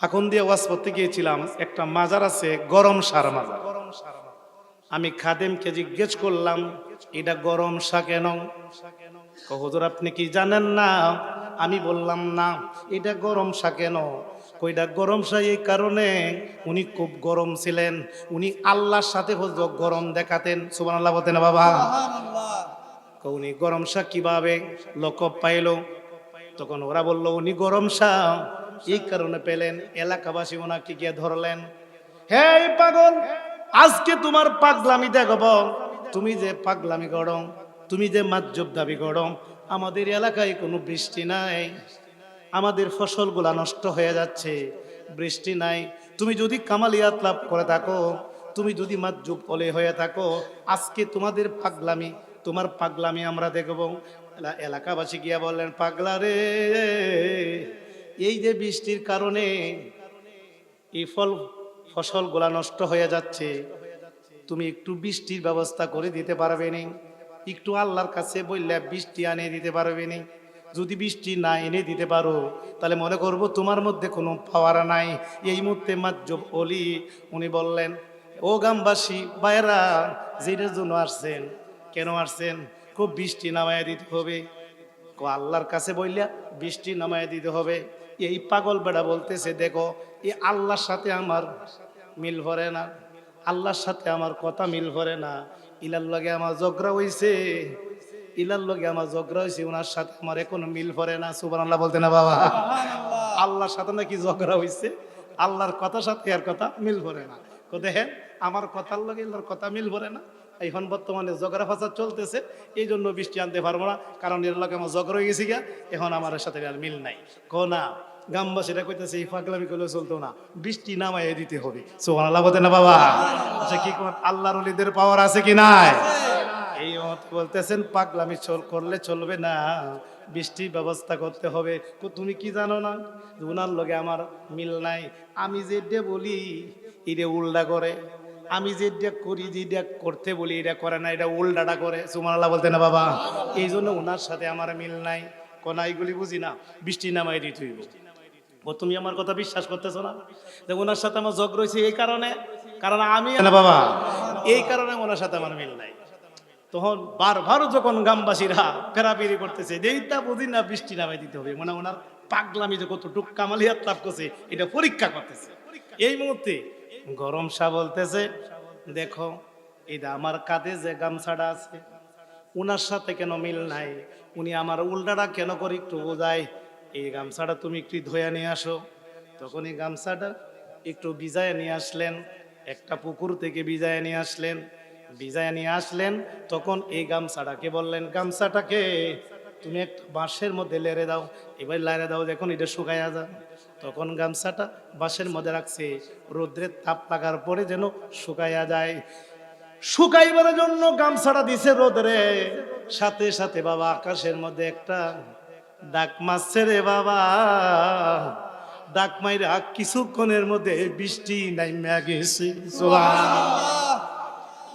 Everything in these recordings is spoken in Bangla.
এখন দিয়ে ওয়াজ করতে গিয়েছিলাম, একটা মাজার আছে, গরম সার মাজার। আমি খাদেমকে জিজ্ঞেস করলাম, এটা গরম সা কেন? হুজুর, আপনি কি জানেন না? আমি বললাম, না, এটা গরম সা কেন? কইটা গরম সা এই কারণে উনি খুব গরম ছিলেন। উনি আল্লাহর সাথে গরম দেখাতেন। সুবান আল্লাহ বলতেন বাবা? উনি গরম সা কীভাবে? লোক পাইলো। তখন ওরা বলল, উনি গরম সা এই কারণে পেলেন, এলাকাবাসী ওনাকে গিয়ে ধরলেন। হে পাগল, আজকে তোমার পাগলামি দেখব। তুমি যে পাগলামি গরম তুমি যে মাজ্জব দাবি গরম আমাদের এলাকায় কোনো বৃষ্টি নাই। আমাদের ফসলগুলা নষ্ট হয়ে যাচ্ছে, বৃষ্টি নাই। তুমি যদি কামালিয়াত লাভ করে থাকো, তুমি যদি মাজ্জুব অলে হয়ে থাকো, আজকে তোমাদের পাগলামি, তোমার পাগলামি আমরা দেখব। এলাকাবাসী গিয়া বললেন, পাগলা রে এই যে বৃষ্টির কারণে এই ফল ফসলগুলা নষ্ট হয়ে যাচ্ছে, তুমি একটু বৃষ্টির ব্যবস্থা করে দিতে পারবে নি। একটু আল্লাহর কাছে বললে বৃষ্টি আনে দিতে পারবে নি। যদি বৃষ্টি না এনে দিতে পারো, তাহলে মনে করব তোমার মধ্যে কোনো পাওয়ার নাই। এই মুহূর্তে মাজ্জব অলি, উনি বললেন, ও গ্রামবাসী বাইরা যেটার জন্য আসছেন, কেন আসছেন? খুব বৃষ্টি নামায় দিতে হবে। আল্লাহর কাছে বললে, বৃষ্টি নামায় দিতে হবে। এই পাগল বেড়া বলতেছে দেখো এই আল্লাহর সাথে আমার মিল ভরে না। আল্লাহর সাথে আমার কথা মিল ভরে না। ইলার লগে আমার ঝগড়া হইছে। ইলার লগে আমার ঝগড়া হয়েছে ওনার সাথে আমার এখনও মিল ভরে না। সুবান আল্লাহ বলতে না বাবা। আল্লাহর সাথে নাকি ঝগড়া হইছে? আল্লাহর কথার সাথে আর কথা মিল ভরে না। দেখেন আমার কথার লগে আল্লাহর কথা মিল ভরে না। এখন বর্তমানে ঝগড়া ফাঁসা চলতেছে, এই জন্য বৃষ্টি আনতে পারব না, কারণ এর লগে আমার ঝগড়া হয়ে গেছি গা এখন আমার সাথে আর মিল নাই। কো না, গ্রামবাসীরা কইতেছে, এই পাগলামি করলে চলতো না, বৃষ্টি নামায় দিতে হবে। সোহান আল্লাহ বলতে না বাবা? আচ্ছা কি কোন আল্লাহর অলিদের পাওয়ার আছে কি নাই? এই বলতেছেন, পাগলামি করলে চলবে না, বৃষ্টির ব্যবস্থা করতে হবে। তুমি কি জানো না, উনার লগে আমার মিল নাই, আমি যে বলি এটা উল্টা করে আমি যেটা করি যেটা করতে বলি এটা করে না এটা উল্টাটা করে। সুমান আল্লাহ বলতে না বাবা। এই জন্য ওনার সাথে আমার মিল নাই। কোনা এইগুলি বুঝি না। বৃষ্টি নামাই দিতে হইব। ও তুমি আমার কথা বিশ্বাস করতেছো না? যে ওনার সাথে আমার জগ রয়েছে এই কারণে? কারণ আমি না বাবা। এই কারণে ওনার সাথে আমার মিল নাই। তখন বারবার যখন গ্রামবাসীরা ফেরাফেরি করতেছে যে এইটা বুঝি না বৃষ্টি নামাই দিতে হবে। মানে ওনার পাগলামি যে কতটুক কামালিয়াত লাভ করছে এটা পরীক্ষা করতেছে। এই মুহূর্তে গরম শাহ বলতেছে, দেখো এটা আমার কাঁধে যে গামছাটা আছে, উনার সাথে কেন মিল নাই? উনি আমার উল্টাটা কেন করে একটু বোঝায়? এই গামছাটা তুমি একটু ধোয়া নিয়ে আসো। তখন এই গামছাটা একটু ভিজায় নিয়ে আসলেন, একটা পুকুর থেকে ভিজায় নিয়ে আসলেন। ভিজায় নিয়ে আসলেন, তখন এই গামছাটাকে বললেন, গামছাটাকে তুমি একটা বাঁশের মধ্যে লেড়ে দাও। এবার লাইরে দাও, দেখুন এটা শুকাইয়া যা তখন গামছাটা বাঁশের মধ্যে রাখছে। রোদ্রের তাপ লাগার পরে যেন শুকাইয়া যায়। শুকাইবার জন্য গামছাটা দিছে রোদরে। সাথে সাথে বাবা আকাশের মধ্যে একটা ডাক মারছে রে বাবা। ডাক মাইরা কিছুক্ষণের মধ্যে বৃষ্টি নাইমা গেছে।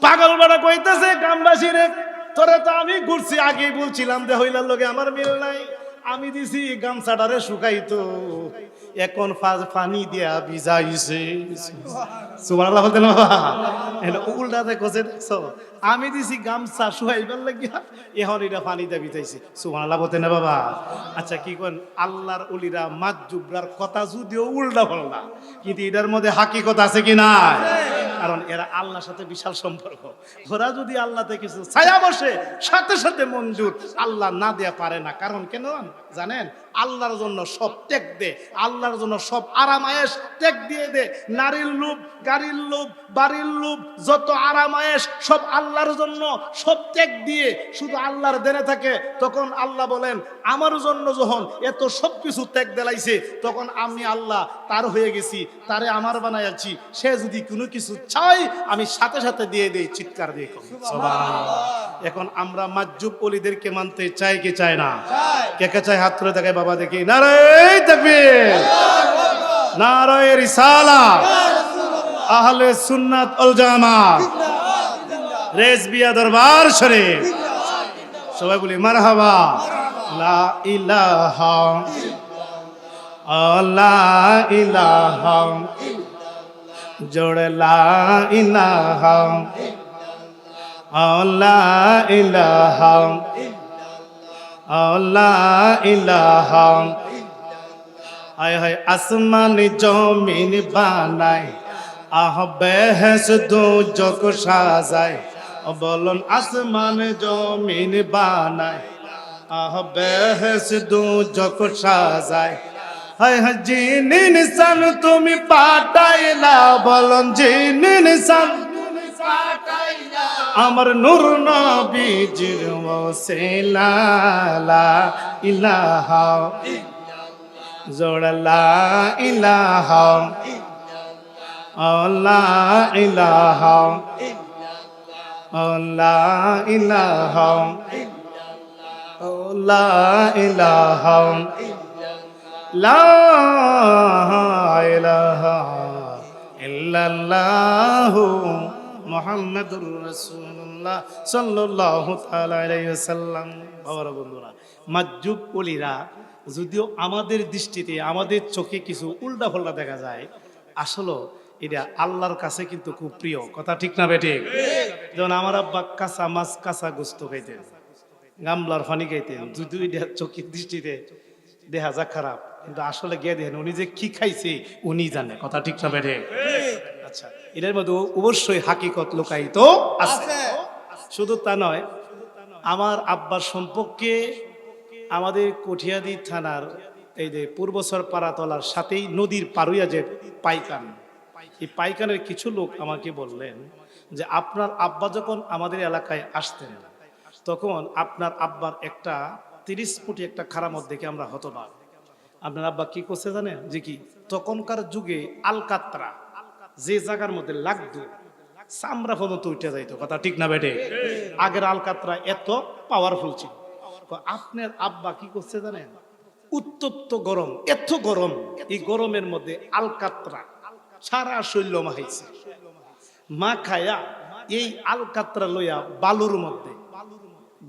পাগল বাড়া কইতেছে, গ্রামবাসী রে, তোরে তো আমি ঘুরছি, আগেই বলছিলাম যে হইলার লগে আমার মিল নাই। আমি দিছি গামছাটারে শুকাইতো। এখন ফা- পানি দিয়া ভিজাইছে। সুবহানাল্লাহ বলতেন বাবা। এটা উল্টাতে কষে দেখছ? আমি দিছি গামছা শুকাইবার লাগিয়া, এখন এটা পানি দিয়া ভিজাইছে। সুবহানাল্লাহ বলতেন না বাবা। আচ্ছা কি কোন আল্লাহর উলিরা মাজুবরার কথা যদিও উল্টা বল না কিন্তু এটার মধ্যে হাকিকত আছে কি না কারণ এরা আল্লাহর সাথে বিশাল সম্পর্ক। ওরা যদি আল্লাহতে কিছু ছায়া বসে, সাথে সাথে মঞ্জুর আল্লাহ না দেয়া পারে না। কারণ কেন? জানেন? আল্লাহর জন্য সব ত্যাগ দে, আল্লাহর জন্য সব আরামায়েশ ত্যাগ দিয়ে দে। নারীর লোভ, গাড়ির লোভ, বাড়ির লোভ, যত আরামায়েশ সব আল্লাহর জন্য সব ত্যাগ দিয়ে শুধু আল্লাহর দেনে থাকে। তখন আল্লাহ বলেন, আমার জন্য যখন এত সব কিছু ত্যাগ দেলাইছে, তখন আমি আল্লাহ তার হয়ে গেছি, তারে আমার বানাইছি সে যদি কোনো কিছু চাই আমি সাথে সাথে দিয়ে দেই, চিৎকার দিয়ে কই। এখন আমরা মাজুব অলিদেরকে মানতে চাই কি চায় না? কে কে চায়? হাত তুলে দেখায় বাবা দেখি। নারায় তাকবীর। নারায় রিসালা। আহলে সুন্নাত ওয়াল জামাত রেজবিয়া দরবার শরীফ। সবাই বলি মারহাবা। লা ইলাহা। লা ইলাহা। জোড়ে লা ইলাহা। হায় আসমান জমিন বানাই। আহ বেহেস দু জগ সাজায় বলুন আসমান জমিন বানায় আহ বেহেস দু জগ সাজায় হায় তুমি পাঠাইলা। বলুন জিন নিসান আমার নূর নবীজির ওসিলা ইলাহা। জোড়লা ইলাহা। আল্লাহ ইলাহা। আল্লাহ ইলাহা। আল্লাহ ইলাহা। লা ইলাহা। ইল্লাল্লাহু মুহাম্মাদুর তাআলা আলাইহি ওয়াসাল্লাম। বাবারা, বন্ধুরা মাজুব ওলিরা যদিও আমাদের দৃষ্টিতে, আমাদের চোখে কিছু উল্টা ফল্টা দেখা যায়, আসলে এটা আল্লাহর কাছে কিন্তু খুব প্রিয়। কথা ঠিক না বেটে যেমন আমার আব্বা কাঁচা মাছ, কাঁচা গোস্ত খাইতেন, গামলার ফানি খাইতেন, যদিও এটা চোখের দৃষ্টিতে দেখা যা খারাপ, কিন্তু আসলে গিয়ে দেখেন, উনি যে কি খাইছে, উনি জানে। কথা ঠিক না আচ্ছা এটার মধ্যে অবশ্যই হাকিকত লুকায়িত আছে। শুধু তা নয় আমার আব্বার সম্পর্কে আমাদের কঠিয়াদি থানার এই যে পূর্বসর পাড়াতলার সাথেই নদীর পারুইয়া যে পাইকান এই পাইকানের কিছু লোক আমাকে বললেন যে আপনার আব্বা যখন আমাদের এলাকায় আসতেন তখন আপনার আব্বার একটা তিরিশ ফুটি একটা খারামত দেখে আমরা হতবাক। আপনার আব্বা কি করছে জানেন? যে কি তখনকার যুগে আলকাত্রা যে জায়গার মধ্যে লাগতো, চামড়া পর্যন্ত উঠে যাইতো, কথা ঠিক না বেটে আগের আলকাত্রা এত পাওয়ারফুল ছিল। আপনার আব্বা কি করছে জানেন? উত্তপ্ত গরম, এত গরম, এই গরমের মধ্যে আলকাত্রা সারা শৈল্য মাহাইছে মা খায়া এই আলকাত্রা লইয়া বালুর মধ্যে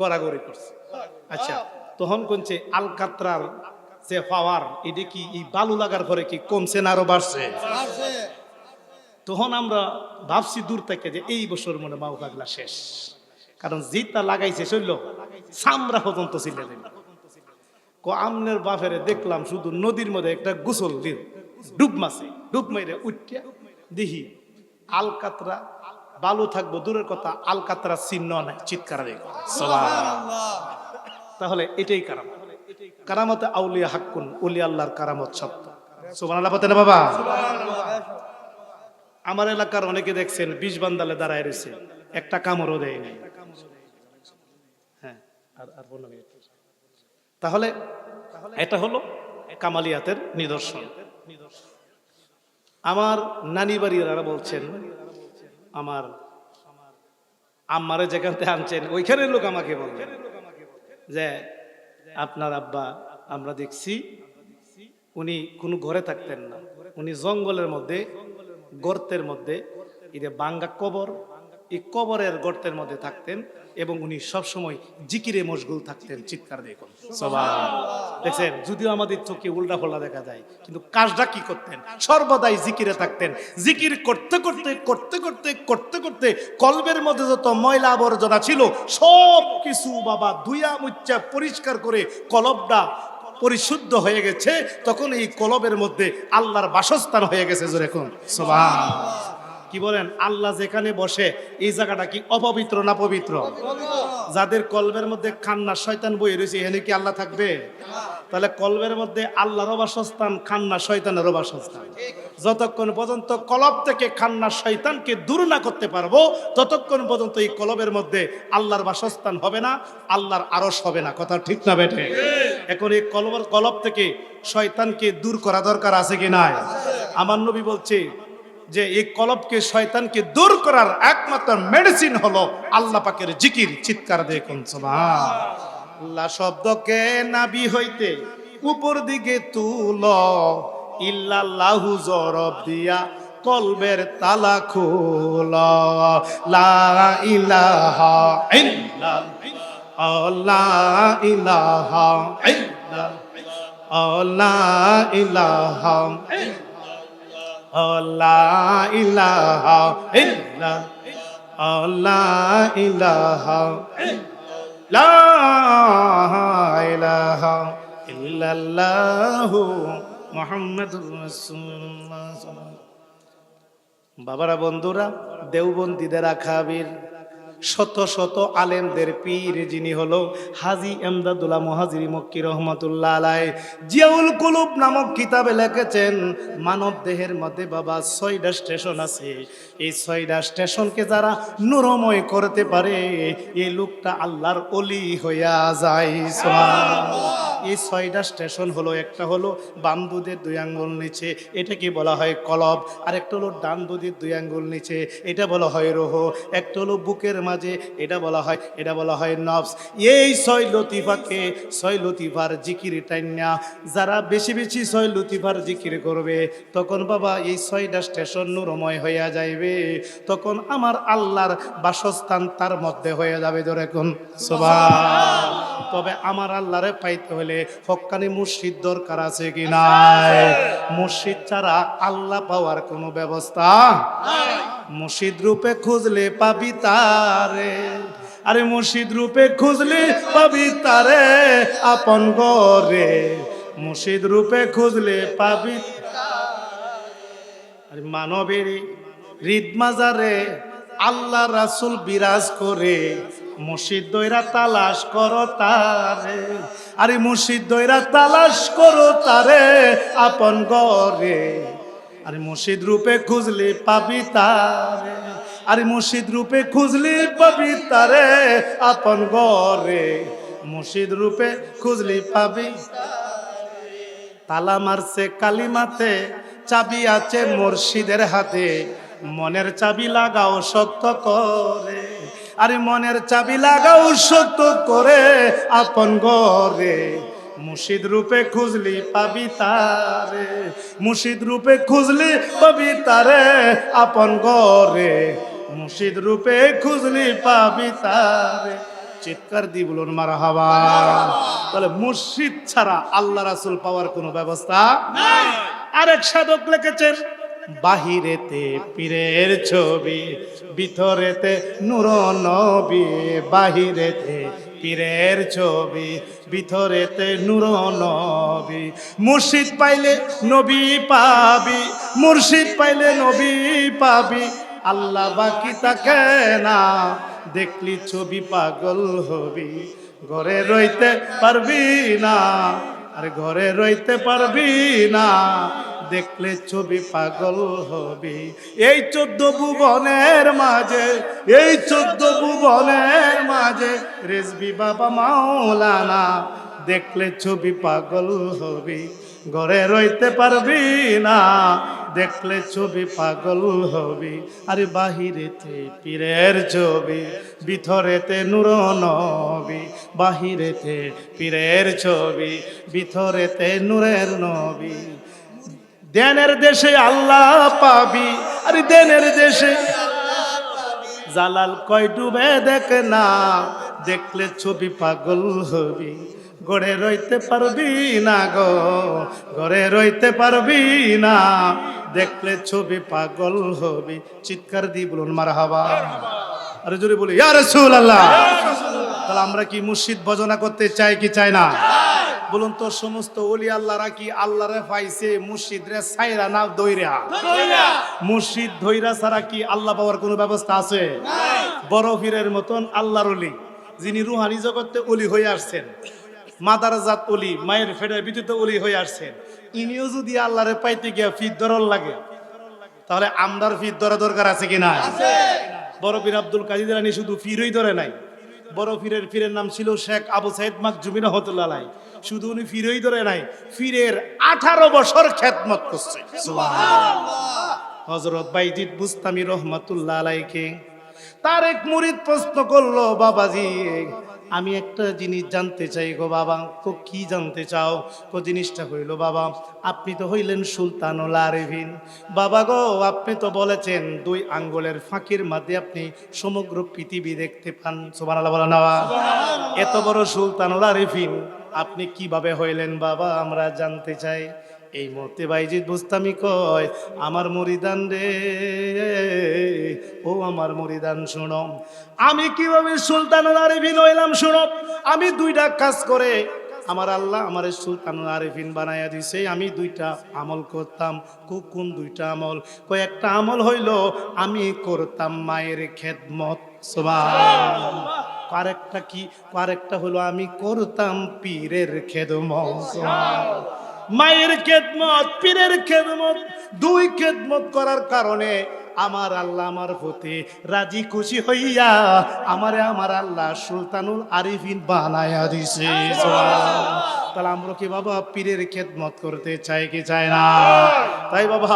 গড়াগড়ি করছে। আচ্ছা তখন কোনছে আলকাত্রার যে পাওয়ার এটা কি এই বালু লাগার পরে কি কমছে না আরও বাড়ছে। তখন আমরা ভাবছি দূর থেকে যে এই বছর মনে মাও পাগলা শেষ। কারণ জিতা লাগাইছে, শৈল। সামরা পর্যন্ত ছিলে দিল ক আমনের বাপেরে দেখলাম শুধু নদীর মধ্যে একটা গোসল দিল। ডুব মাছে ডুব মাইরে উঠিয়া দিহি আলকাতরা, বালু থাকব, দূরের কথা আলকাতরা চিহ্ন নাই, চিৎকার তাহলে এটাই কারাম কারামতে আউলিয়া হাক্কুন উলি আল্লাহর কারামত সত্য। সুবান আল্লাহ বাবা? আমার এলাকার অনেকে দেখছেন বিষ বান্দালে দাঁড়ায় রয়েছে। একটা কামড়ও দেয় নাই। হ্যাঁ আর তাহলে এটা হলো কামালিয়াতের নিদর্শন। আমার নানি বাড়িরা বলছেন, আমার আম্মারে যেখান আনছেন, ওইখানের লোক আমাকে বললেন যে, আপনার আব্বা, আমরা দেখছি, উনি কোনো ঘরে থাকতেন না। উনি জঙ্গলের মধ্যে গর্তের মধ্যে এটা বাঙ্গা কবর, এই কবরের গর্তের মধ্যে থাকতেন এবং উনি সবসময় জিকিরে মশগুল থাকতেন চিৎকার দেখুন সবাই দেখছেন, যদিও আমাদের চোখে উল্টা ফোল্টা দেখা যায়, কিন্তু কাজটা কি করতেন? সর্বদাই জিকিরে থাকতেন। জিকির করতে করতে করতে করতে করতে করতে কলবের মধ্যে যত ময়লা আবর্জনা ছিল সব কিছু বাবা ধুইয়া মুচ্চা পরিষ্কার করে কলবটা পরিশুদ্ধ হয়ে গেছে, তখন এই কলবের মধ্যে আল্লাহর বাসস্থান হয়ে গেছে যেরকম সবাই কি বলেন? আল্লাহ যেখানে বসে, এই জায়গাটা কি অপবিত্র না পবিত্র? যাদের কলবের মধ্যে খান্না শয়তান বই রয়েছে, এখানে কি আল্লাহ থাকবে? তাহলে কলবের মধ্যে আল্লাহরও বাসস্থান, খান্না শয়তানেরও বাসস্থান। যতক্ষণ পর্যন্ত কলব থেকে খান্না শয়তানকে দূর না করতে পারব, ততক্ষণ পর্যন্ত এই কলবের মধ্যে আল্লাহর বাসস্থান হবে না, আল্লাহর আরস হবে না। কথা ঠিক না বেঠে? এখন এই কলব কলব থেকে শয়তানকে দূর করা দরকার আছে কি নাই? আমার নবী বলছে যে এই কলবকে শয়তানকে দূর করার একমাত্র মেডিসিন হলো আল্লাহ পাকের জিকির, চিৎকার দেখুন সুবহান। আল্লাহ শব্দকে নাবি হইতে উপর দিকে তুল। ইল্লাল্লাহু জরব দিয়া কলবের তালা খোল। লা ইলাহা ইলাহা ইলাহা আল্লাহ ইলাহা ইল্লা আল্লাহ ইলাহা বাবারা বন্ধুরা দেওবন্দীদের আখাবির শত শত আলেমদের পীর যিনি হলো হাজি এমদাদুল্লাহ মহাজির মক্কি রহমতুল্লাহ আলাই জিয়াউল কুলুব নামক কিতাবে লিখেছেন, মানব দেহের মধ্যে বাবা ছয়টা স্টেশন আছে। এই ছয়টা স্টেশনকে যারা নুরময় করতে পারে, এই লোকটা আল্লাহর অলি হইয়া যায়। এই ছয়টা স্টেশন হলো, একটা হলো বাম দুধের দুই আঙ্গুল নিচে এটাকে বলা হয় কলব? আর একটা হলো ডান দুধের দুই আঙ্গুল নিচে, এটা বলা হয় রোহ। একটা হলো বুকের মাঝে, এটা বলা হয়, এটা বলা হয় নবস। এই ছয় লতিফাকে, ছয় লতিফার জিকির টাইনা যারা বেশি বেশি ছয় লতিফার জিকির করবে, তখন বাবা এই ছয়টা স্টেশন নুরময় হইয়া যাইবে, তখন আমার আল্লাহর বাসস্থান তার মধ্যে হয়ে যাবে যেরকম সোভা তবে আমার আল্লাহরে পাইতে হলে হক্কানি মুর্শিদ দরকার আছে কি নাই? মুর্শিদ ছাড়া আল্লাহ পাওয়ার কোনো ব্যবস্থা মুর্শিদ রূপে খুঁজলে পাবি তারে। আরে মুর্শিদ রূপে খুঁজলে পাবি তারে আপন গরে মুর্শিদ রূপে খুঁজলে পাবি আরে মানবের হৃদ মাজারে আল্লাহ রাসুল বিরাজ করে। মুর্শিদ দৈরা তালাশ করো তারে। আরে মুর্শিদ দৈরা তালাশ করো তারে আপন গরে আরে মুর্শিদ রূপে খুঁজলি পাবি তারে। আরে মুর্শিদ রূপে খুঁজলে পাবি তারে আপন গরে মুর্শিদ রূপে খুঁজলি পাবি তালা মারছে কালিমাতে, চাবি আছে মুর্শিদের হাতে। মনের চাবি লাগাও শক্ত করে। আরে মনের চাবি লাগাও সত্য করে আপন গরে মুর্শিদ রূপে খুঁজলি পাবি তারে, মুর্শিদ রূপে খুঁজলি পাবি তারে আপন গরে মুর্শিদ রূপে খুঁজলি পাবি তারে। চিৎকার দিয়ে বলুন মারা হাবা তাহলে মুর্শিদ ছাড়া আল্লাহ রাসুল পাওয়ার কোনো ব্যবস্থা আরেক সাধক লিখেছেন বাহিরেতে পীরের ছবি, ভিতরেতে নূর নবী বাহিরেতে পীরের ছবি, ভিতরেতে নূর নবী মুর্শিদ পাইলে নবী পাবি, মুর্শিদ পাইলে নবী পাবি। আল্লাহ বাকি তাকে না, দেখলি ছবি পাগল হবি। ঘরে রইতে পারবি না, আরে ঘরে রইতে পারবি না দেখলে ছবি পাগল হবি। এই চোদ্দ ভুবনের মাঝে, এই চোদ্দ ভুবনের মাঝে রেজবি বাবা মাওলানা, দেখলে ছবি পাগল হবি। ঘরে রইতে পারবি না, দেখলে ছবি পাগল হবি। আরে বাহিরেতে পীরের ছবি, ভিতরেতে নূর নবী। বাহিরেতে পীরের ছবি, ভিতরেতে নূরের নবী। দেনের দেশে আল্লাহ পাবি, আরে দেনের দেশে জালাল কয় ডুবে দেখে না, দেখলে ছবি পাগল হবি। গড়ে রইতে পারবি না গো, গড়ে রইতে পারবি না, দেখলে ছবি পাগল হবি। চিৎকার দিয়ে বলুন মার হাবা আরে জোরে বলি, ইয়া রাসূলুল্লাহ। তাহলে আমরা কি মুর্শিদ ভজনা করতে চাই কি চাই না? বলুন তো সমস্ত ওলি আল্লাহরা কি আল্লাহরে পাইছে মুর্শিদ রে সাইরা না দইরা? মুর্শিদ ধৈরা ছাড়া কি আল্লাহ পাওয়ার কোনো ব্যবস্থা আছে? বড় পীরের মতন আল্লাহর অলি যিনি রুহানি জগতে অলি হয়ে আসছেন মাদার জাত অলি মায়ের ফেডের বিদ্যুৎ অলি হয়ে আসছেন ইনিও যদি আল্লাহরে পাইতে গিয়া ফির দরল লাগে তাহলে আমরার ফির ধরা দরকার আছে কি না বড় পীর আব্দুল কাজী রানী শুধু ফিরই ধরে নাই। বড় পীরের পীরের নাম ছিল শেখ আবু সাইদ মাক জুমিন রহমতুল্লাহ। শুধু উনি ফিরই ধরে নাই ফিরের আঠারো বছর খ্যাতমত করছে। হজরত বাইজিদ বুস্তামি রহমতুল্লাহ আলাইকে তার এক মুরিদ প্রশ্ন করল বাবাজি আমি একটা জিনিস জানতে চাই গো বাবা তো কি জানতে চাও? কো জিনিসটা হইল বাবা আপনি তো হইলেন সুলতান সুলতানুল আরেভিন বাবা গো আপনি তো বলেছেন দুই আঙ্গুলের ফাঁকির মধ্যে আপনি সমগ্র পৃথিবী দেখতে পান। সুবহানাল্লাহ বলা নেওয়া এত বড় সুলতানুল আরেফিন আপনি কীভাবে হইলেন বাবা? আমরা জানতে চাই। এই মতে বাইজিদ বুস্তামি কয়, আমার মরিদান রে, ও আমার মরিদান শুনো। আমি কীভাবে সুলতানুল আরিফিন হইলাম শুনো? আমি দুইটা কাজ করে, আমার আল্লাহ আমার সুলতানুল আরিফিন বানাইয়া দিছে। আমি দুইটা আমল করতাম কো- কোন দুইটা আমল। কয়েকটা আমল হইল, আমি করতাম মায়ের খেদমত। আরেকটা কি? আরেকটা হলো আমি করতাম পীরের খেদমত। মায়ের খেদমত পীরের খেদমত দুই খেদমত করার কারণে আমার আল্লাহ আমার প্রতি রাজি খুশি হইয়া আমারে আমার আল্লাহ সুলতানুল আরিফিন বানায়া দিছে। তাহলে আমরা কি বাবা পীরের খেদমত করতে চাই কি চাই না? তাই বাবা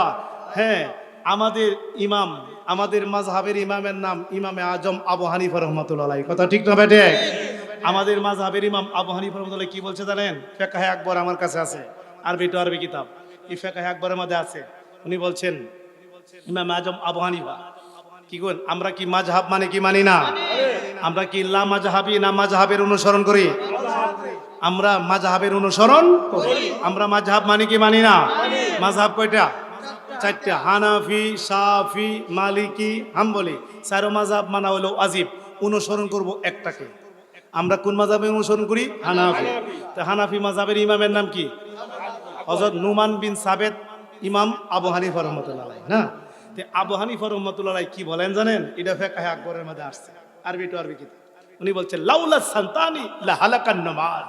হ্যাঁ আমাদের ইমাম, আমাদের মাযহাবের ইমামের নাম ইমামে আজম আবু হানিফা রহমতুল্লাহ কথা ঠিক না বেটে আমাদের মাযহাবের ইমাম আবু হানিফা রহমতুল্লাহ কি বলছে জানেন? ফেকাহে আকবর আমার কাছে আছে। আরবি টু আরবি কিতাব। এই ফেকাহে আকবরের মধ্যে আছে। উনি বলছেন, ইমাম আজম আবু হানিফা। কি করেন আমরা কি মাযহাব মানে কি মানি না? আমরা কি লা মাযহাবি না মাযহাবের অনুসরণ করি? আমরা মাযহাবের অনুসরণ করি। আমরা মাযহাব মানে কি মানি না? মাযহাব কয়টা? চারটা হানাফি, সাফি, মালিকি, হাম্বলি। চারো মাযহাব মানা হলো আজিব অনুসরণ করব একটাকে। আমরা কোন মাযহাবে অনুসরণ করি? হানাফি। তো হানাফি মাজাবের ইমামের নাম কি? হযরত নুমান বিন সাবেদ ইমাম আবু হানিফা রহমতুল্লাহ না? তে আবু হানিফা রহমতুল্লাহ কি বলেন জানেন? এটা ফেকাহে আকবরের মধ্যে আসছে। আরবি টু আরবি কিতাব। উনি বলছেন লাউলা সান্তানি লা হালাকান নামাজ।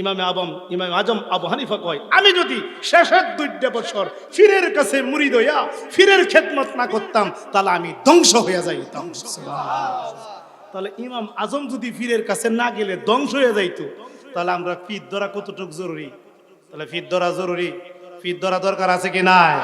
ইমামে আবম ইমাম আজম আবু হানিফা কয় আমি যদি শেষের দুইটা বছর ফিরের কাছে মুড়ি দইয়া ফিরের খেদমত না করতাম তাহলে আমি ধ্বংস হয়ে যাইতাম। তাহলে ইমাম আজম যদি ফিরের কাছে না গেলে ধ্বংস হয়ে যাইতো তাহলে আমরা ফির ধরা কতটুকু জরুরি? তাহলে ফির ধরা জরুরি? ফির ধরা দরকার আছে কি নাই?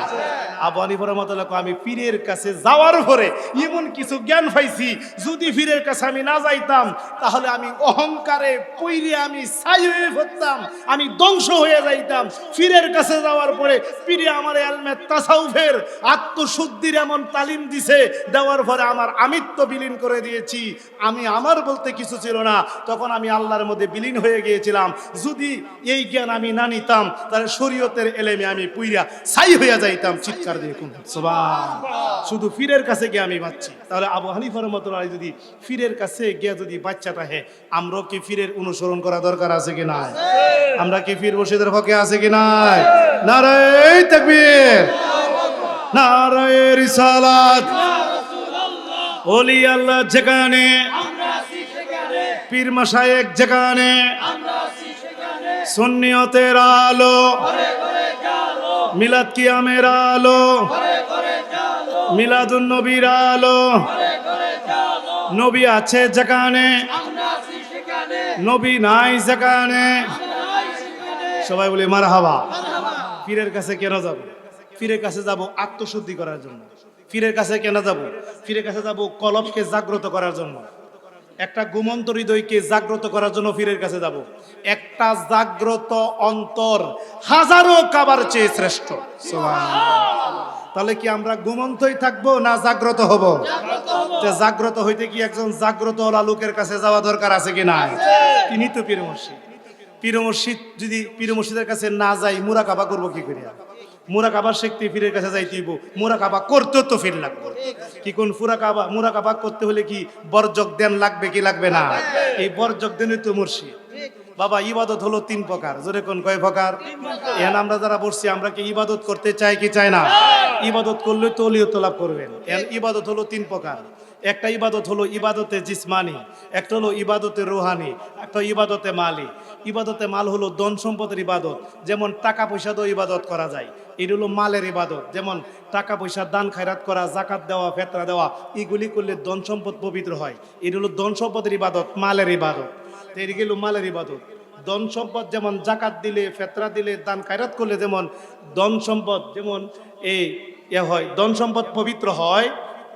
আবু হানিফার রহমতুল্লাহ কয়, আমি পীরের কাছে যাওয়ার পরে এমন কিছু জ্ঞান পাইছি যদি পীরের কাছে আমি না যাইতাম তাহলে আমি অহংকারে পইরে আমি ছাই হয়ে পড়তাম আমি ধ্বংস হয়ে যাইতাম। পীরের কাছে যাওয়ার পরে পীরে আমার এলমে তাসাউফের আত্মশুদ্ধির এমন তালিম দিছে দেওয়ার পরে আমার আমিত্ব বিলীন করে দিয়েছি। আমি আমার বলতে কিছু ছিল না তখন আমি আল্লাহর মধ্যে বিলীন হয়ে গিয়েছিলাম। যদি এই জ্ঞান আমি না নিতাম তাহলে শরীয়তের এলেমে আমি পুইরা ছাই হইয়া যাইতাম চিৎকার দিয়ে কোন শুধু ফিরের কাছে গিয়ে আমি বাচ্চি তাহলে আবু হানিফার মতো যদি ফিরের কাছে গিয়ে যদি বাচ্চাটা হে আমরাও কি ফিরের অনুসরণ করা দরকার আছে কি নাই? আমরা কি ফির বসিদের হকে আছে কি নাই? নারায় তাকবীর। নারায় রিসালাত। ওলি আল্লাহ যেখানে, পীর মাসায়েক যেখানে, সুন্নিয়তের আলো মিলাদ কিয়ামের আলো। মিলাদুন নবীর আলো। নবী আছে যেখানে। নবী নাই যেখানে। সবাই বলে মার হাবা পীরের কাছে কেন যাব? পীরের কাছে যাব আত্মশুদ্ধি করার জন্য। পীরের কাছে কেন যাব? পীরের কাছে যাব কলবকে জাগ্রত করার জন্য। একটা ঘুমন্ত হৃদয়কে জাগ্রত করার জন্য ফিরের কাছে যাব। একটা জাগ্রত অন্তর হাজারো কাবার চেয়ে শ্রেষ্ঠ। তাহলে কি আমরা ঘুমন্তই থাকব না জাগ্রত হব? জাগ্রত হইতে কি একজন জাগ্রত লোকের কাছে যাওয়া দরকার আছে কি না তিনি তো পীর মুর্শিদ। পীর মুর্শিদ যদি পীর মুর্শিদের কাছে না যাই মুরা কাবা করব কি করিয়া? মুরা কাবার শিখতে পীরের কাছে যাইতে হইব। মুরা কাবা করতে তো ফির লাগবে। কি কোন ফুরা কাবা মুরা কাবা করতে হলে কি বরজক দেন লাগবে কি লাগবে না? এই বরজক দেনই তো মুর্শিদ। বাবা, ইবাদত হলো তিন প্রকার। জোরে কোন কয় প্রকার? এখন আমরা যারা বসছি, আমরা কি ইবাদত করতে চাই কি চাই না? ইবাদত করলে তো অলিয়ত লাভ করবেন। ইবাদত হলো তিন প্রকার। একটা ইবাদত হলো ইবাদতে জিসমানি, একটা হলো ইবাদতে রোহানি, একটা ইবাদতে মালি। ইবাদতে মাল হলো ধন সম্পদের ইবাদত, যেমন টাকা পয়সা দিয়ে ইবাদত করা যায়। এটা হলো মালের ইবাদত, যেমন টাকা পয়সা, দান, খায়রাত করা, জাকাত দেওয়া ফেতরা দেওয়া, এগুলি করলে ধন সম্পদ পবিত্র হয়। এটা হলো ধন সম্পদের ইবাদত, মালের ইবাদত। এটা গেল মালের ইবাদত। ধন সম্পদ যেমন জাকাত দিলে ফেতরা দিলে, দান, খায়রাত করলে যেমন ধন সম্পদ, যেমন এই এ হয়, ধন সম্পদ পবিত্র হয়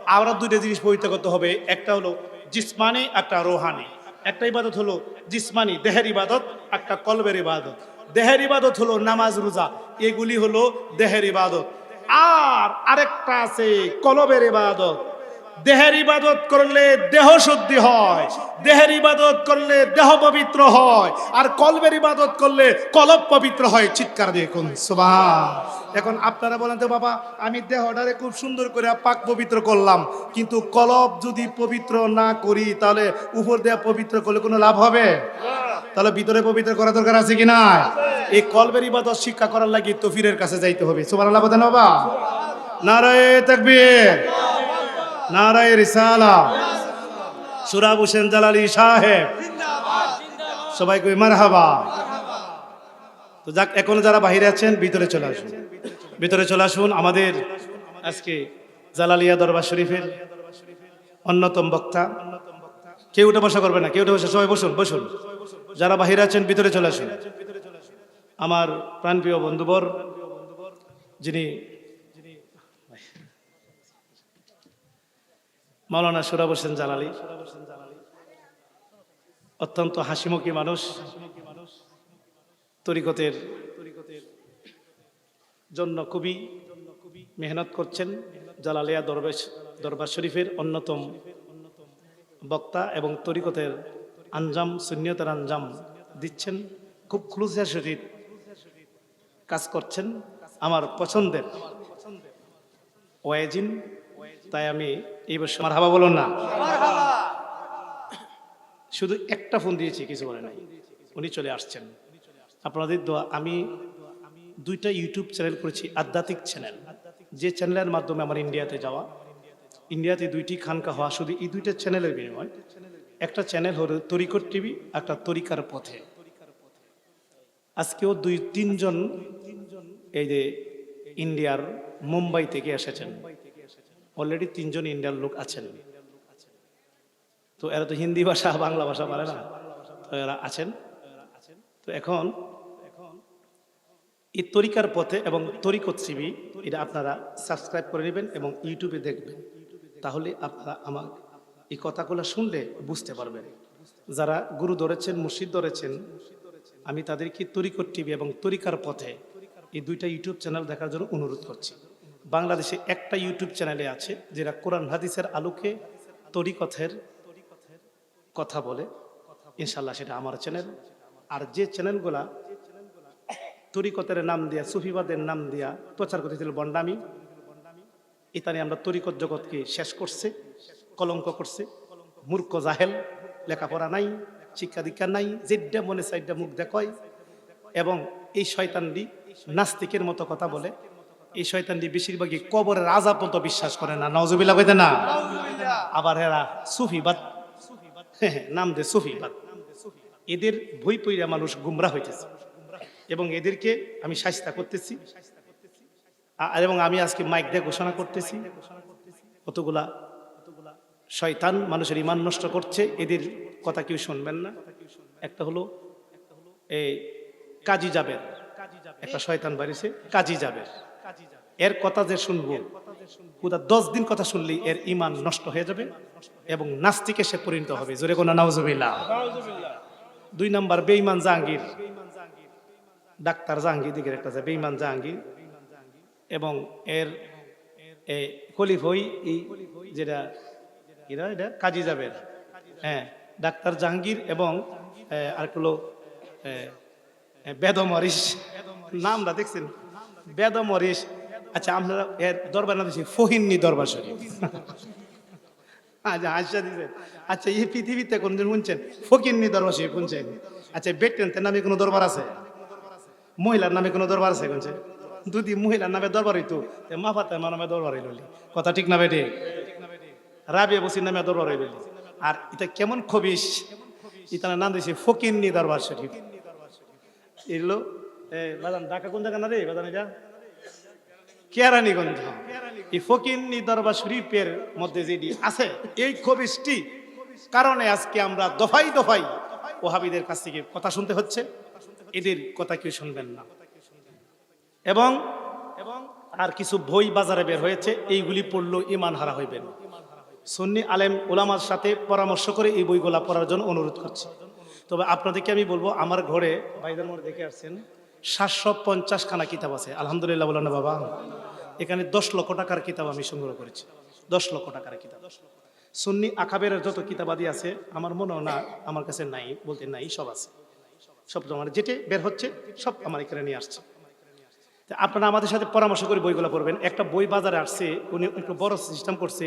আমরা দুইটা জিনিস পবিত্র করতে হবে। একটা হলো জিসমানি, একটা রোহানি। একটা ইবাদত হলো জিসমানি, দেহের ইবাদত, একটা কলবের ইবাদত। দেহের ইবাদত হলো নামাজ, রোজা। এগুলি হলো দেহের ইবাদত। আর আরেকটা আছে কলবের ইবাদত। দেহের ইবাদত করলে দেহ শুদ্ধি হয়, দেহের ইবাদত করলে দেহ পবিত্র হয়, আর কলবের ইবাদত করলে কলব পবিত্র হয়। চিৎকার দিয়ে কোন এখন আপনারা বলেন তো, বাবা, আমি দেহটারে খুব সুন্দর করে পাক পবিত্র করলাম, কিন্তু কলব যদি পবিত্র না করি, তাহলে উপর দেয়া পবিত্র করলে কোনো লাভ হবে? তাহলে ভিতরে পবিত্র করা দরকার আছে কি না এই কলবের ইবাদত শিক্ষা করার লাগি তফিরের কাছে যাইতে হবে। সুবহানাল্লাহ বলেন, বাবা। নারায়ে তাকবীর। নারায়ে রিসালা। সুরাব হোসেন জালালি সাহেব। সবাই কই, মারহাবা। তো যাক, এখন যারা বাহিরে আছেন, ভিতরে চলে আসুন। ভিতরে চলে আসুন আমাদের আজকে জালালিয়া দরবার শরীফের অন্যতম বক্তা। কেউ উঠে বসা করবে না, কেউ উঠে বসে, সবাই বসুন বসুন। যারা বাহিরে আছেন, ভিতরে চলে আসুন। আমার প্রাণপ্রিয় বন্ধুবর, যিনি মাওলানা সুরাব হোসেন জালালি, অত্যন্ত হাসিমুখী মানুষ, তরিকতের জন্য খুবই মেহনত করছেন জালালিয়া দরবার দরবার শরীফের অন্যতম বক্তা এবং তরিকতের আঞ্জাম, সুন্নিয়তের আঞ্জাম দিচ্ছেন। খুব খুলুসের সহিত কাজ করছেন। আমার পছন্দের ওয়াজিন তাই আমি এই বছর আমার হাবা বলুন না। শুধু একটা ফোন দিয়েছি কিছু বলে নাই। উনি চলে আসছেন। আপনাদের দোয়া আমি দুইটা ইউটিউব চ্যানেল করেছি আধ্যাত্মিক চ্যানেল। যে চ্যানেলের মাধ্যমে আমার ইন্ডিয়াতে যাওয়া ইন্ডিয়াতে দুইটি খানকা হওয়া শুধু এই দুইটা চ্যানেলের বিনিময়। একটা চ্যানেল হলো তরিকর টিভি একটা তরিকার পথে। আজকেও দুই তিনজন এই যে ইন্ডিয়ার মুম্বাই থেকে এসেছেন। অলরেডি তিনজন ইন্ডিয়ান লোক আছেন। তো এরা তো হিন্দি ভাষা, বাংলা ভাষা পারে না। তো এরা আছেন। তো এখন এই তরিকার পথে এবং তরিকত সিবি এটা আপনারা সাবস্ক্রাইব করে নেবেন এবং ইউটিউবে দেখবেন। তাহলে আপনারা আমার এই কথাগুলো শুনলে বুঝতে পারবেন। যারা গুরু ধরেছেন মুর্শিদ ধরেছেন, আমি তাদেরকে তরিকত টিভি এবং তরিকার পথে এই দুইটা ইউটিউব চ্যানেল দেখার জন্য অনুরোধ করছি। বাংলাদেশে একটা ইউটিউব চ্যানেলে আছে যেটা কোরআন হাদিসের আলোকে তরিকথের কথা বলে। ইনশাল্লাহ সেটা আমার চ্যানেল। আর যে চ্যানেলগুলা তরিকতের নাম দিয়া, সুফিবাদের নাম দিয়া প্রচার করতেছিল বন্ডামি ইতানি আমরা তরিকত জগৎকে শেষ করছে, কলঙ্ক করছে। মূর্খ জাহেল, লেখাপড়া নাই, শিক্ষা দীক্ষা নাই যেডা মনে সাইডটা মুখ দেখায় এবং এই শয়তানটি নাস্তিকের মতো কথা বলে। এই শয়তানটি বেশিরভাগই কবরের আজাব মতো বিশ্বাস করে না। নজবিল্লা কইতে না? আবার এরা সুফিবাদ। নাম দে সুফিবাদ। এদের বই পইরা মানুষ গুমরা হইতেছে। এবং এদেরকে আমি শাস্তা করতেছি। আর এবং আমি আজকে মাইক দিয়ে ঘোষণা করতেছি। কতগুলা শয়তান মানুষের ইমান নষ্ট করছে এদের কথা কেউ শুনবেন না। একটা হলো এই কাজী যাবের একটা শয়তান বাড়িছে কাজী যাবের এর কথা যে শুনব পুরা দশ দিন কথা শুনলেই এর ইমান নষ্ট হয়ে যাবে এবং নাস্তিকে সে পরিণত হবে। জোরে কোনো নাউজুবিল্লাহ। দুই নাম্বার বেঈমান জাহাঙ্গীর। ডাক্তার জাহাঙ্গীর দিকের একটা আছে বেঈমান জাহাঙ্গীর এবং এর খলিফ হই এই যেটা এরা এটা? কাজী যাবের হ্যাঁ ডাক্তার জাহাঙ্গীর এবং এ, এ, বেদমরিস নামটা দেখছেন? বেদমরিস আচ্ছা আপনারা এর দরবার না দিচ্ছি ফহিন্নি দরবার শরীফ। আচ্ছা হাসা দিছেন আচ্ছা এই পৃথিবীতে কোনদিন শুনছেন? ফকিন্নি দরবার শরীফ শুনছেন? আচ্ছা বেটেন্টের নামে কোনো দরবার আছে? মহিলার নামে কোনো দরবার আছে কোনছে? যদি মহিলার নামে দরবার হইতো মা ফাতে মা নামে দরবার হইলি কথা ঠিক না বেটে রাবিয়া বসির নামে দরবার হইলি আর এটা কেমন খবিস ইতার নাম দিয়েছে ফকিন্নি দরবার শরীফ। এগুলো এ বাদান ঢাকা কোন জায়গা না রে? বাদান এটা? কেরানীগঞ্জ। এই ফকিন্নি দরবার শরীফের মধ্যে যেটি আছে, এই খবিসটি কারণে আজকে আমরা দফাই দফাই ওহাবিদের কাছ থেকে কথা শুনতে হচ্ছে। এদের কথা কেউ শুনবেন না। এবং এবং আর কিছু বই বাজারে বের হয়েছে, এইগুলি পড়লেও ইমান হারা হইবেন সুন্নি আলেম ওলামার সাথে পরামর্শ করে এই বইগুলা পড়ার জন্য অনুরোধ করছি। তবে আপনাদেরকে আমি বলব, আমার ঘরে, ভাইদের মধ্যে দেখে আসছেন, সাতশো পঞ্চাশ খানা কিতাব আছে। আলহামদুলিল্লাহ, বলেন বাবা। এখানে দশ লক্ষ টাকার কিতাব আমি সংগ্রহ করেছি। দশ লক্ষ টাকার কিতাব। সুন্নি আকাবের যত কিতাবাদি আছে, আমার মনেও না, আমার কাছে নাই, বলতে নাই, সব আছে। সব আমার, যেটা বের হচ্ছে, সব আমার এখানে নিয়ে আসছে। আপনারা আমাদের সাথে পরামর্শ করে বইগুলো পড়বেন। একটা বই বাজারে আসছে, উনি একটু বড় সিস্টেম করছে।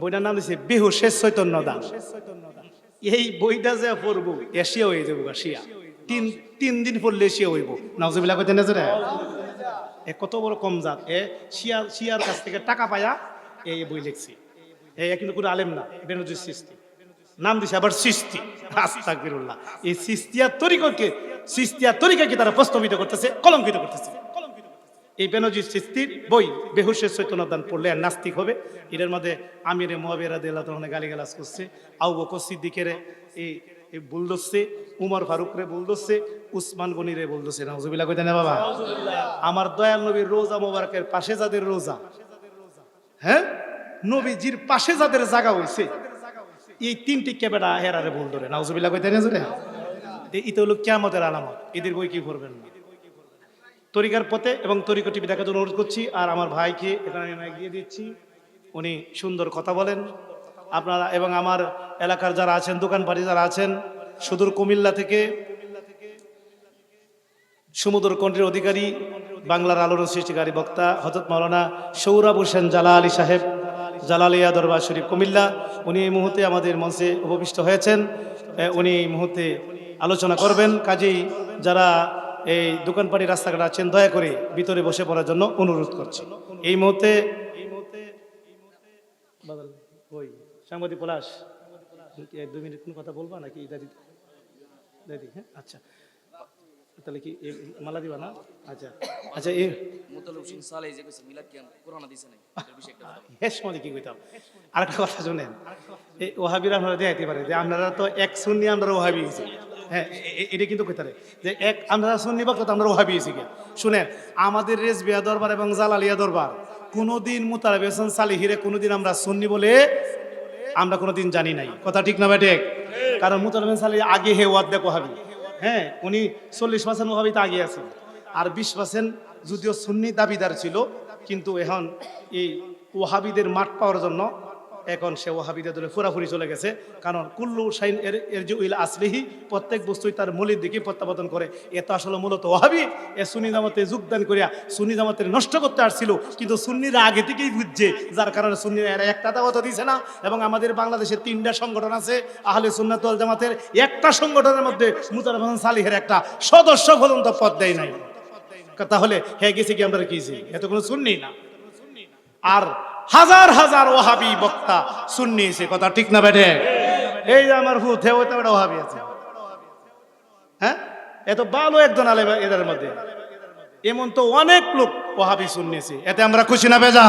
বইটার নাম দিয়েছে বেহু শেষ চৈতন্য দান। এই বইটা যে পড়ব, এশিয়া হয়ে যাব শিয়া তিন তিন দিন পড়লে এশিয়া হইব। নাউজুবিল্লাহ কইতে নজরে এ কত বড় কম জাত? এ শিয়া শিয়ার কাছ থেকে টাকা পায়া এই বই লিখছি। এ কিন্তু কোনো আলেম না বেনজির সৃষ্টি। নাম দিছে আবার সৃষ্টি। আস্তাগফিরুল্লাহ। এই সৃষ্টিয়ার তরিককে, সৃষ্টিয়ার তরিকাকে তারা প্রস্তাবিত করতেছে, কলঙ্কিত করতেছে। এই বেনজির সৃষ্টির বই বেহুশের চৈতন্যদান পড়লে আর নাস্তিক হবে। এটার মধ্যে আমিরে মহাবেরা দিল্লা তখন গালি গালাজ করছে আউ বকর সিদ্দিকের এই এই ভুল ধরছে উমর ফারুক রে ভুল ধরছে উসমান গনি রে ভুল ধরছে নাউজুবিল্লাহ কইতে না বাবা? আমার দয়াল নবীর রোজা মোবারকের পাশে যাদের রোজা হ্যাঁ? নবীজির পাশে যাদের জায়গা হইছে এই তিনটি কেবেটা হেরারে ভুল ধরে। নাউজুবিল্লাহ কইতে না জোরে? এটা হলো কিয়ামতের আলামত এদের বই কি করবেন না? তরিকার পথে এবং তরিকা টিভি দেখার জন্য অনুরোধ করছি আর আমার ভাইকে এখানে আমি এগিয়ে দিচ্ছি। উনি সুন্দর কথা বলেন। আপনারা এবং আমার এলাকার যারা আছেন, দোকানপাটি যারা আছেন, সুদূর কুমিল্লা থেকে সমুদ্র কণ্ঠের অধিকারী, বাংলার আলোড়ন সৃষ্টিকারী বক্তা হজরত মাওলানা সৌরভ হোসেন জালা আলী সাহেব, জালালিয়া দরবার শরীফ, কুমিল্লা। উনি এই মুহূর্তে আমাদের মঞ্চে উপবিষ্ট হয়েছেন। উনি এই মুহূর্তে আলোচনা করবেন। কাজেই যারা এই দোকানপাটি রাস্তাঘাট আছেন, দয়া করে ভিতরে বসে পড়ার জন্য অনুরোধ করছি। এই মুহূর্তে এই ওই সাংবাদিক পলাশ দুই মিনিট কোনো কথা বলবা নাকি? দাদি দাদি হ্যাঁ? আচ্ছা। তাহলে কি মালা দিবা না? আচ্ছা। আচ্ছা এ মোতালব সিং সালে যে কইছে মিলাদ কিয়াম কোরআনা দিছে নাই। এটার বিষয়ে একটা কথা বলো। হেস কি কইতাম। আরেকটা কথা শুনেন। এই ওহাবিরা আপনারা দেখাইতে পারে যে আপনারা তো এক সুন্নি আমরা ওহাবি হয়েছি হ্যাঁ এটা কিন্তু কইতারে যে এক আমরা সুন্নি বক্তা আমরা ওহাবি হয়েছি কি শুনেন আমাদের রেজবিয়া দরবার এবং জালালিয়া দরবার কোনোদিন মুতারাব হোসেন সালিহিরে কোনোদিন আমরা সুন্নি বলে আমরা কোনোদিন জানি নাই। কথা ঠিক না বেটে কারণ মুতারাব সালে আগে হে ওয়াদ কোহাবি। হ্যাঁ উনি চল্লিশ পার্সেন্ট ওহাবিতে আগে আছেন। আর বিশ পার্সেন্ট যদিও সুন্নি দাবিদার ছিল, কিন্তু এখন এই ওহাবিদের মাঠ পাওয়ার জন্য এখন সে ওহাবিদের দলে ফুরাফুরি চলে গেছে। কারণ কুল্লু সাইন এর এর যে উইল আসলিহি, প্রত্যেক বস্তুই তার মূলের দিকে প্রত্যাবর্তন করে। এ তো আসলে মূলত ওহাবি এ সুন্নি জামাতে যোগদান করিয়া সুনি জামাতের নষ্ট করতে আসছিল। কিন্তু সুন্নিরা আগে থেকেই বুঝছে, যার কারণে সুন্নিরা এরা একটা দাওয়াতও দিছে না। এবং আমাদের বাংলাদেশে তিনটা সংগঠন আছে, আহলে সুন্নাত ওয়াল জামাতের একটা সংগঠনের মধ্যে মুতার রহমান সালিহের একটা সদস্য পর্যন্ত পদ দেয় নাই। তাহলে হ্যাঁ গেছে কি আমরা কি এত কোনো শুননি না। আর হাজার হাজার ওহাবি বক্তা শুননি সে কথা ঠিক না বেটে এই যে আমার হুত হে ওইটা বেটা ওহাবি আছে। হ্যাঁ? এত ভালো একজন আলেম এদের মধ্যে। এমন তো অনেক লোক ওহাবি শুননিছে এতে আমরা খুশি না বেজা